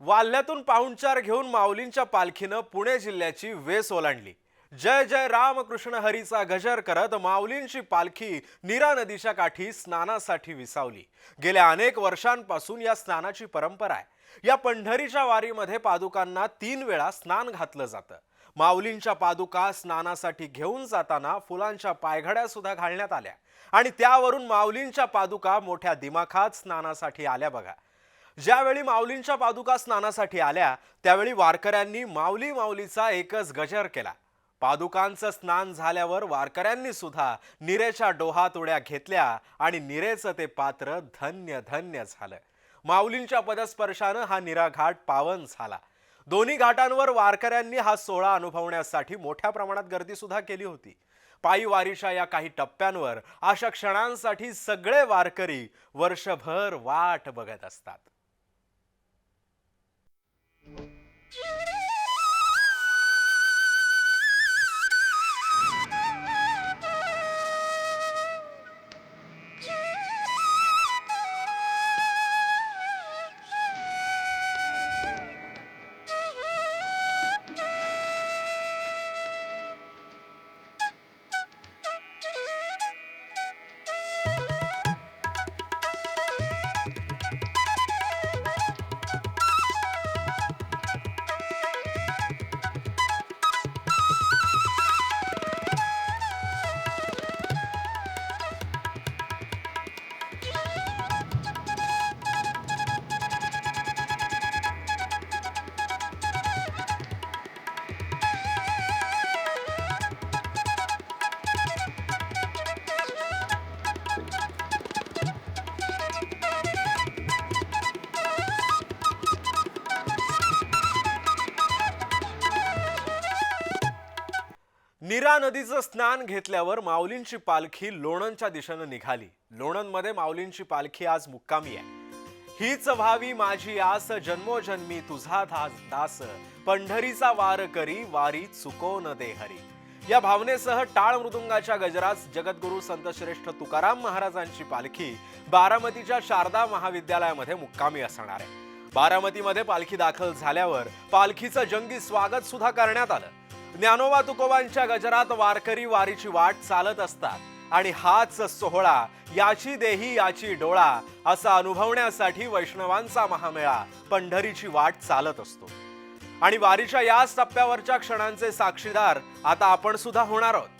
वाल्ह्यातून पाहुणचार घेऊन माऊलींच्या पालखीनं पुणे जिल्ह्याची वेस ओलांडली. जय जय रामकृष्ण हरीचा गजर करत माऊलींची पालखी नीरा नदीच्या काठी स्नानासाठी विसावली. गेल्या अनेक वर्षांपासून या स्नानाची परंपरा आहे. या पंढरीच्या वारीमध्ये पादुकांना तीन वेळा स्नान घातलं जातं. माऊलींच्या पादुका स्नानासाठी घेऊन जाताना फुलांच्या पायघड्या सुद्धा घालण्यात आल्या. आणि त्यावरून माऊलींच्या पादुका मोठ्या दिमाखात स्नानासाठी आल्या बघा. ज्यावेळी माऊलींच्या पादुका स्नानासाठी आल्या त्यावेळी वारकऱ्यांनी माऊली माऊलीचा एकच गजर केला. पादुकांचं स्नान झाल्यावर वारकऱ्यांनी सुद्धा निरेच्या डोहात उड्या घेतल्या आणि निरेचं ते पात्र धन्य धन्य झालं. माऊलींच्या पदस्पर्शानं हा निरा घाट पावन झाला. दोन्ही घाटांवर वारकऱ्यांनी हा सोहळा अनुभवण्यासाठी मोठ्या प्रमाणात गर्दी सुद्धा केली होती. पायी वारीच्या या काही टप्प्यांवर अशा क्षणांसाठी सगळे वारकरी वर्षभर वाट बघत असतात. Thank you. नीरा नदीचं स्नान घेतल्यावर माऊलींची पालखी लोणंदच्या दिशेनं निघाली. लोणंदमध्ये माऊलींची पालखी आज मुक्कामी आहे. हीच व्हावी माझी आस जन्मोजन्मी तुझा दास दास. पंढरीचा वार करी वारी चुको न दे हरी. या भावनेसह टाळ मृदुंगाच्या गजरात जगद्गुरू संतश्रेष्ठ तुकाराम महाराजांची पालखी बारामतीच्या शारदा महाविद्यालयामध्ये मुक्कामी असणार आहे. बारामतीमध्ये पालखी दाखल झाल्यावर पालखीचं जंगी स्वागत सुद्धा करण्यात आलं. ज्ञानोबा तुकोबांच्या गजरात वारकरी वारीची वाट चालत असतात. आणि हाच सोहळा याची देही याची डोळा असा अनुभवण्यासाठी वैष्णवांचा महामेळा पंढरीची वाट चालत असतो. आणि वारीच्या याच टप्प्यावरच्या क्षणांचे साक्षीदार आता आपण सुद्धा होणार आहोत.